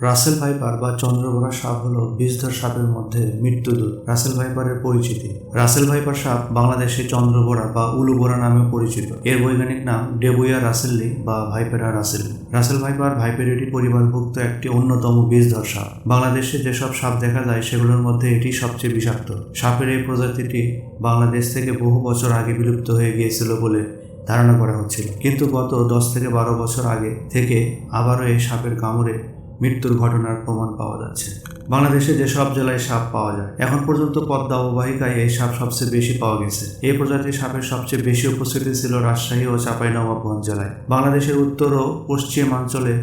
Russell viper বা চন্দ্রবোরা সাপ হল বিষধর সাপের মধ্যে মৃত্যুদূত। রাসেল ভাইপারের পরিচিতি। রাসেল ভাইপার সাপ বাংলাদেশে চন্দ্রবোরা বা উলুবোরা নামে পরিচিত। এর বৈজ্ঞানিক নাম ডেবুয়া রাসেল্লি বা ভাইপেরা রাসেল্লি রাসেল ভাইপার ভাইপেরিটি পরিবারভুক্ত একটি অন্যতম বিষধর সাপ। বাংলাদেশে যেসব সাপ দেখা যায়, সেগুলোর মধ্যে এটি সবচেয়ে বিষাক্ত। সাপের এই প্রজাতিটি বাংলাদেশ থেকে বহু বছর আগে বিলুপ্ত হয়ে গিয়েছিল বলে ধারণা করা হচ্ছিল। কিন্তু গত দশ থেকে বারো বছর আগে থেকে আবারও এই সাপের কামড়ে মৃত্যুর ঘটনার প্রমাণ পাওয়া যাচ্ছে। বাংলাদেশে যে সব জেলায় সাপ পাওয়া যায়, এখন পর্যন্ত পদ্মা অববাহিকায় এই সাপ সবচেয়ে বেশি পাওয়া গেছে। এই প্রজাতির সাপের সবচেয়ে বেশি উপস্থিতি ছিল রাজশাহী ও চাঁপাইনবাবগঞ্জ জেলায়। বাংলাদেশের উত্তর ও পশ্চিমাঞ্চলে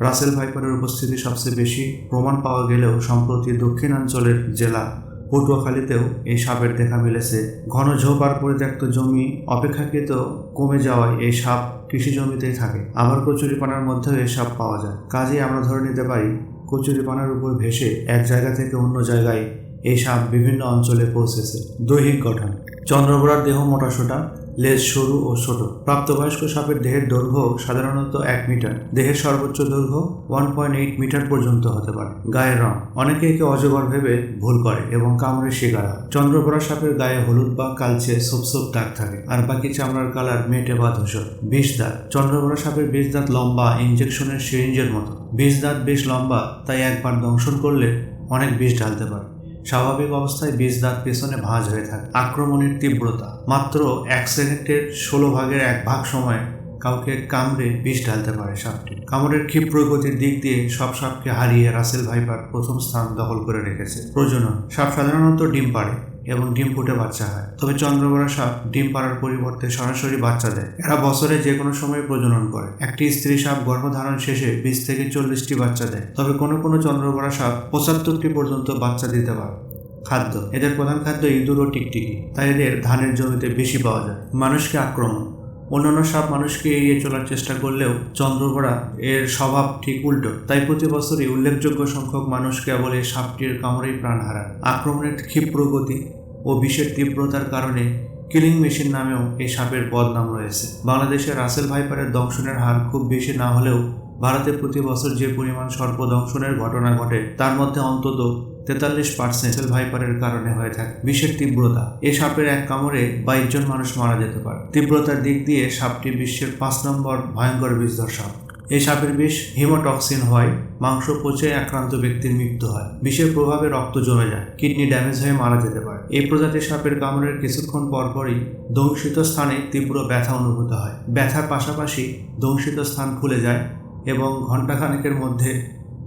রাসেল ভাইপারের উপস্থিতি সবচেয়ে বেশি প্রমাণ পাওয়া গেলেও সম্প্রতি দক্ষিণাঞ্চলের জেলা পটুয়াখালীতেও এই সাপের দেখা মিলেছে। ঘন ঝোপ আর পরিত্যক্ত জমি, অপেক্ষাকৃত কমে যাওয়ায় এই সাপ কৃষি জমিতেই থাকে। আবার কচুরিপানার মধ্যেও এই সাপ পাওয়া যায়। কাজেই আমরা ধরে নিতে পারি, কচুরিপানার উপর ভেসে এক জায়গা থেকে অন্য জায়গায় এই সাপ বিভিন্ন অঞ্চলে পৌঁছেছে। দৈহিক গঠন। চন্দ্রবরার দেহ মোটাসোটা লেজ সরু ও ছোট। প্রাপ্তবয়স্ক সাপের দেহের দৈর্ঘ্য সাধারণত এক মিটার। দেহের সর্বোচ্চ দৈর্ঘ্য ওয়ান পয়েন্ট এইট মিটার পর্যন্ত হতে পারে। গায়ের রং। অনেকে একে অজগর ভেবে ভুল করে এবং কামড়ের শিকার হয়। চন্দ্রপরা সাপের গায়ে হলুদ বা কালচে সোপ দাগ থাকে আর বাকি চামড়ার কালার মেটে বা ধূসর। বিষ দাঁত। চন্দ্রপরা সাপের বিষ দাঁত লম্বা ইঞ্জেকশনের সিরিঞ্জের মতো। বিষ দাঁত বেশ লম্বা, তাই একবার দংশন করলে অনেক বিষ ঢালতে পারে। স্বাভাবিক অবস্থায় বীজ দাঁত পেছনে ভাঁজ হয়ে থাকে। আক্রমণের তীব্রতা মাত্র এক সেকেন্ডের ষোলো ভাগের এক ভাগ সময় কাউকে কামড়ে বিষ ঢালতে পারে সাপটি। কামড়ের ক্ষিপ্র গতির দিক দিয়ে সব সাপকে হারিয়ে রাসেল ভাইপার প্রথম স্থান দখল করে রেখেছে। প্রজনন, সাপ সাধারণত ডিম পাড়ে এবং ডিম ফুটে বাচ্চা হয়। তবে চন্দ্রবরা সাপ ডিম পাড়ার পরিবর্তে সরাসরি বাচ্চা দেয়। এরা বছরে যে কোনো সময় প্রজনন করে। একটি স্ত্রী সাপ গর্ভধারণ শেষে বিশ থেকে চল্লিশটি বাচ্চা দেয়। তবে কোনো কোনো চন্দ্রবরা সাপ পঁচাত্তরটি পর্যন্ত বাচ্চা দিতে পারে। খাদ্য, এদের প্রধান খাদ্য ইঁদুর ও টিকটিকি। তাই এদের ধানের জমিতে বেশি পাওয়া যায়। মানুষকে আক্রমণ। অন্যান্য সাপ মানুষকে এড়িয়ে চলার চেষ্টা করলেও চন্দ্রপড়া এর স্বভাব ঠিক উল্টো। তাই প্রতি বছরই উল্লেখযোগ্য সংখ্যক মানুষ কেবল এই সাপটির কামড়েই প্রাণ হারান। আক্রমণের ক্ষিপ্র গতি ও বিষের তীব্রতার কারণে কিলিং মেশিন নামেও এই সাপের বদনাম রয়েছে। বাংলাদেশের রাসেল ভাইপারের দংশনের হার খুব বেশি না হলেও ভারতে প্রতি বছর যে পরিমাণ সর্পদংশনের ঘটনা ঘটে, তার মধ্যে অন্তত তেতাল্লিশ পার্সেন্ট ভাইপারের কারণে হয়ে থাকে বিষের তীব্রতা। এই সাপের এক কামড়ে বাইশ জন মানুষ মারা যেতে পারে। তীব্রতার দিক দিয়ে সাপটি বিশ্বের পাঁচ নম্বর ভয়ঙ্কর বিষধর সাপ। এই সাপের বিষ হিমোটক্সিন হয়, মাংস পচে আক্রান্ত ব্যক্তির মৃত্যু হয়। বিষের প্রভাবে রক্ত জমে যায়, কিডনি ড্যামেজ হয়ে মারা যেতে পারে। এই প্রজাতির সাপের কামড়ের কিছুক্ষণ পরপরই দংশিত স্থানে তীব্র ব্যথা অনুভূত হয়। ব্যথার পাশাপাশি দংশিত স্থান খুলে যায় এবং ঘণ্টাখানেকের মধ্যে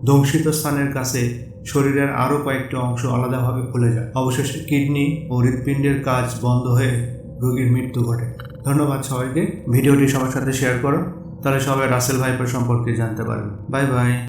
দংশিত স্থানের কাছে শরীরের আরও কয়েকটি অংশ আলাদাভাবে খুলে যায়। অবশেষে কিডনি ও হৃৎপিণ্ডের কাজ বন্ধ হয়ে রোগীর মৃত্যু ঘটে। ধন্যবাদ সবাইকে। ভিডিওটি সবার সাথে শেয়ার করো। তাহলে সবাই রাসেল ভাইপার সম্পর্কে জানতে পারবে। Bye bye.